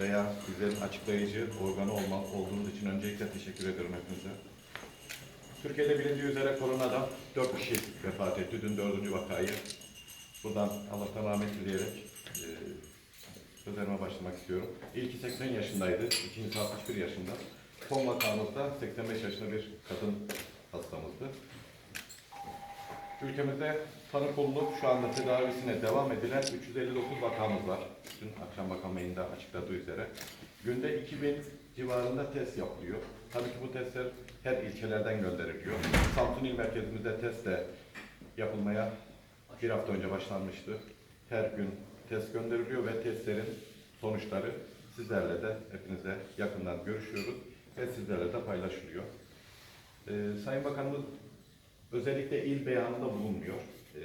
veya bizlerin açıklayıcı organı olma, olduğunuz için öncelikle teşekkür ederim hepinize. Türkiye'de bilindiği üzere koronadan 4 kişi vefat etti. Dün dördüncü vakayı. Buradan Allah'tan rahmet dileyerek e, sözlerime başlamak istiyorum. İlki 80 yaşındaydı, ikincisi 61 yaşında. Son vakamızda 85 yaşında bir kadın hastamızdı. Ülkemizde tanı konulup şu anda tedavisine devam edilen 359 vakamız var. Dün akşam bakan de açıkladığı üzere. Günde 2000 civarında test yapılıyor. Tabii ki bu testler her ilçelerden gönderiliyor. Samsun İl Merkezimizde test de yapılmaya bir hafta önce başlanmıştı. Her gün test gönderiliyor ve testlerin sonuçları sizlerle de hepinize yakından görüşüyoruz ve sizlerle de paylaşılıyor. Ee, Sayın Bakanımız özellikle il beyanında bulunmuyor. Ee,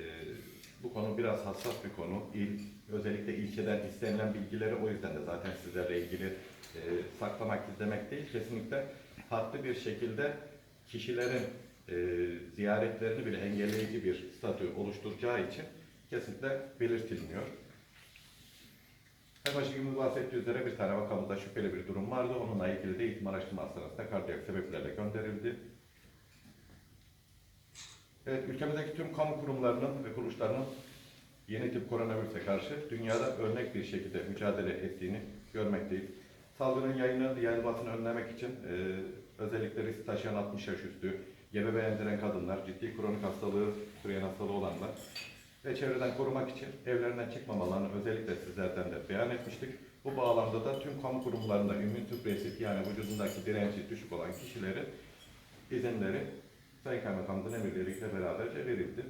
bu konu biraz hassas bir konu. İl, özellikle ilçeden istenilen bilgileri o yüzden de zaten sizlerle ilgili e, saklamak istemek değil. Kesinlikle farklı bir şekilde kişilerin e, ziyaretlerini bile engelleyici bir statü oluşturacağı için kesinlikle belirtilmiyor. Her başkanımız bahsettiği üzere bir tane vakamızda şüpheli bir durum vardı. Onunla ilgili de eğitim araştırma hastanesine kardiyak sebeplerle gönderildi. Evet, ülkemizdeki tüm kamu kurumlarının ve kuruluşlarının yeni tip koronavirüse karşı dünyada örnek bir şekilde mücadele ettiğini görmekteyiz. Salgının yayını, yayılmasını önlemek için e, özellikle risk taşıyan 60 yaş üstü, gebe benzeyen kadınlar, ciddi kronik hastalığı, türeyen hastalığı olanlar ve çevreden korumak için evlerinden çıkmamalarını özellikle sizlerden de beyan etmiştik. Bu bağlamda da tüm kamu kurumlarında immün tüp yani vücudundaki direnci düşük olan kişilerin izinleri Sayın Kaymakamımızın emirleriyle beraberce verildi.